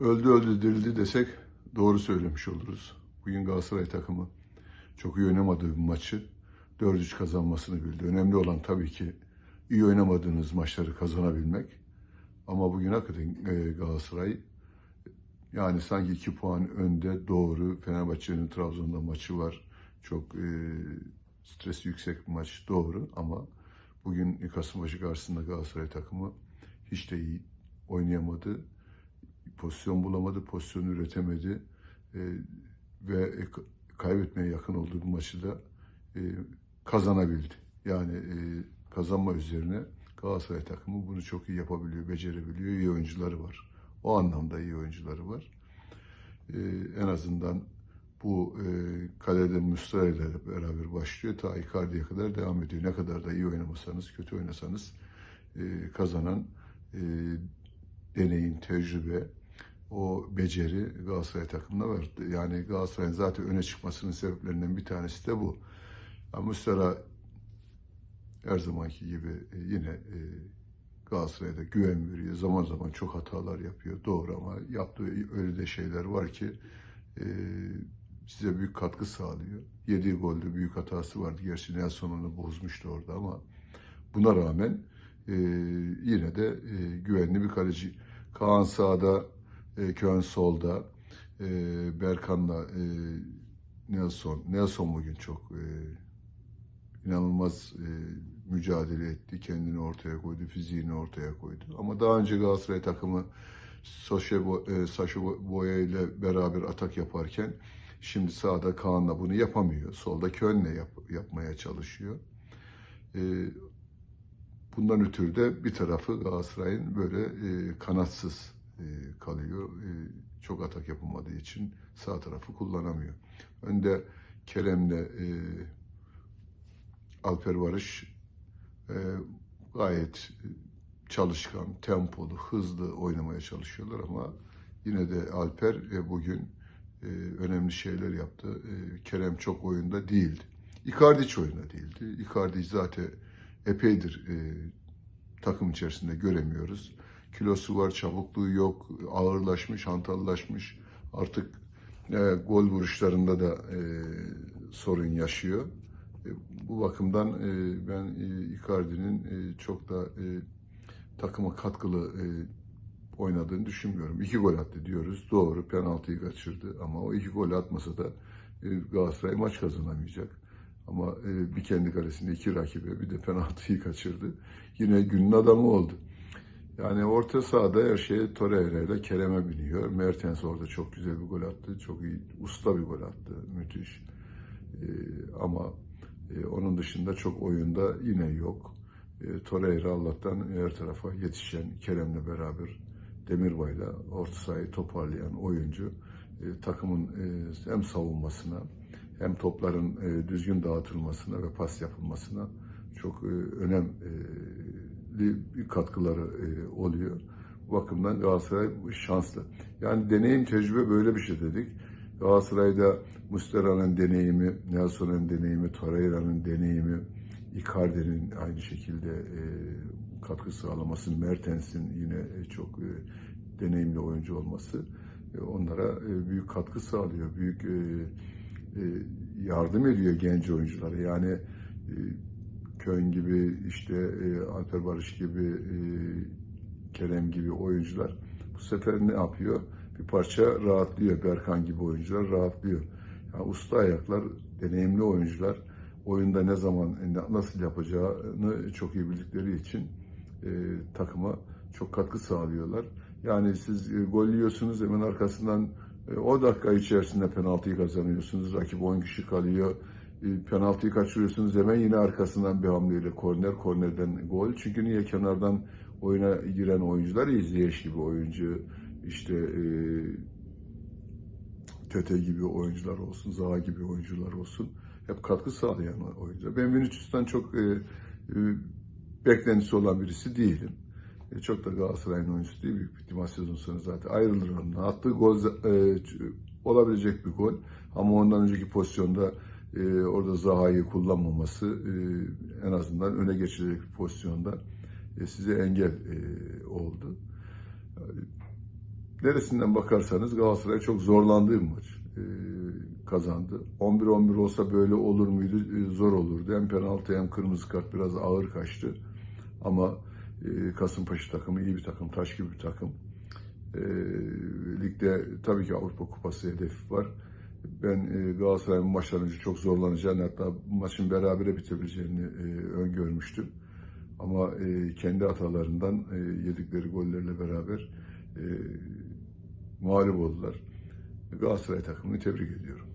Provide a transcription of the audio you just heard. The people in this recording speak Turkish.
Öldü öldü dirildi desek doğru söylemiş oluruz. Bugün Galatasaray takımı çok iyi oynamadığı bir maçı 4-3 kazanmasını bildi. Önemli olan tabii ki iyi oynamadığınız maçları kazanabilmek. Ama bugün hakikaten e, Galatasaray yani sanki iki puan önde doğru. Fenerbahçe'nin Trabzon'da maçı var. Çok e, stresi yüksek bir maç doğru ama bugün Kasımpaşa karşısında Galatasaray takımı hiç de iyi oynayamadı. Pozisyon bulamadı, pozisyon üretemedi E, ve e, kaybetmeye yakın olduğu bir maçı da e, kazanabildi. Yani e, kazanma üzerine Galatasaray takımı bunu çok iyi yapabiliyor, becerebiliyor. İyi oyuncuları var. O anlamda iyi oyuncuları var. E, en azından bu e, kalede Muslera ile beraber başlıyor. Ta Icardi'ye kadar devam ediyor. Ne kadar da iyi oynamasanız, kötü oynasanız e, kazanan e, deneyim, tecrübe, o beceri Galatasaray takımına var. Yani Galatasaray'ın zaten öne çıkmasının sebeplerinden bir tanesi de bu. Ama Muslera her zamanki gibi e, yine e, Galatasaray'da güven veriyor. Zaman zaman çok hatalar yapıyor. Doğru ama yaptığı öyle de şeyler var ki e, size büyük katkı sağlıyor. Yediği golde büyük hatası vardı. Gerçi Nelson onu bozmuştu orada ama buna rağmen e, yine de güvenli bir kaleci. Kaan sağda, e, Kön solda, e, Berkan'la e, Nelson. Nelson bugün çok e, inanılmaz e, mücadele etti. Kendini ortaya koydu, fiziğini ortaya koydu. Ama daha önce Galatasaray takımı Bo- e, Bo- Boya ile beraber atak yaparken şimdi sağda Kaan'la bunu yapamıyor. Solda Kön'le yap- yapmaya çalışıyor. E, bundan ötürü de bir tarafı Galatasaray'ın böyle e, kanatsız kalıyor. E, çok atak yapılmadığı için sağ tarafı kullanamıyor. Önde Kerem'le e, Alper Barış e, gayet çalışkan, tempolu, hızlı oynamaya çalışıyorlar ama yine de Alper e, bugün e, önemli şeyler yaptı. E, Kerem çok oyunda değildi. Icardi hiç oyunda değildi. Icardi zaten epeydir e, takım içerisinde göremiyoruz. Kilosu var, çabukluğu yok, ağırlaşmış, hantallaşmış. Artık e, gol vuruşlarında da e, sorun yaşıyor. E, bu bakımdan e, ben e, Icardi'nin e, çok da e, takıma katkılı e, oynadığını düşünmüyorum. İki gol attı diyoruz. Doğru penaltıyı kaçırdı ama o iki gol atmasa da e, Galatasaray maç kazanamayacak. Ama e, bir kendi kalesinde iki rakibe bir de penaltıyı kaçırdı. Yine günün adamı oldu. Yani orta sahada her şey Torreira ile Kerem'e biniyor. Mertens orada çok güzel bir gol attı. Çok iyi, usta bir gol attı. Müthiş. E, ama e, onun dışında çok oyunda yine yok. E, Torreira Allah'tan her tarafa yetişen Kerem'le beraber Demirbay'la orta sahayı toparlayan oyuncu e, takımın e, hem savunmasına hem topların e, düzgün dağıtılmasına ve pas yapılmasına çok e, önemli bir katkıları e, oluyor. Bu bakımdan Galatasaray şanslı. Yani deneyim, tecrübe böyle bir şey dedik. Galatasaray'da Muslera'nın deneyimi, Nelson'un deneyimi, Torreira'nın deneyimi, Icardi'nin aynı şekilde e, katkı sağlaması, Mertens'in yine e, çok deneyimli oyuncu olması onlara büyük katkı sağlıyor, büyük yardım ediyor genç oyunculara. Yani Köln gibi, işte e, Alper Barış gibi, e, Kerem gibi oyuncular bu sefer ne yapıyor? Bir parça rahatlıyor. Berkan gibi oyuncular rahatlıyor. Yani usta ayaklar, deneyimli oyuncular oyunda ne zaman, ne- nasıl yapacağını çok iyi bildikleri için e, takıma çok katkı sağlıyorlar. Yani siz e, gol yiyorsunuz hemen arkasından e, o dakika içerisinde penaltıyı kazanıyorsunuz. Rakip 10 kişi kalıyor. Penaltıyı kaçırıyorsunuz hemen yine arkasından bir hamleyle korner, kornerden gol. Çünkü niye kenardan oyuna giren oyuncular izleyiş gibi oyuncu, işte e, Tete gibi oyuncular olsun, Zaha gibi oyuncular olsun. Hep katkı sağlayan oyuncular. Ben Vinicius'tan çok e, e, beklentisi olan birisi değilim. E, çok da Galatasaray'ın oyuncusu değil. Büyük bir ihtimal sezon sonu zaten ayrılır onunla. Attığı gol e, olabilecek bir gol. Ama ondan önceki pozisyonda e, orada Zaha'yı kullanmaması e, en azından öne geçirecek bir pozisyonda e, size engel e, oldu. neresinden bakarsanız Galatasaray çok zorlandığı bir maç e, kazandı. 11-11 olsa böyle olur muydu? E, zor olurdu. Hem penaltı hem kırmızı kart biraz ağır kaçtı. Ama e, Kasımpaşa takımı iyi bir takım, taş gibi bir takım. E, ligde tabii ki Avrupa Kupası hedefi var. Ben e, Galatasaray'ın maçtan çok zorlanacağını hatta maçın berabere bitebileceğini e, öngörmüştüm. Ama e, kendi hatalarından e, yedikleri gollerle beraber e, mağlup oldular. Galatasaray takımını tebrik ediyorum.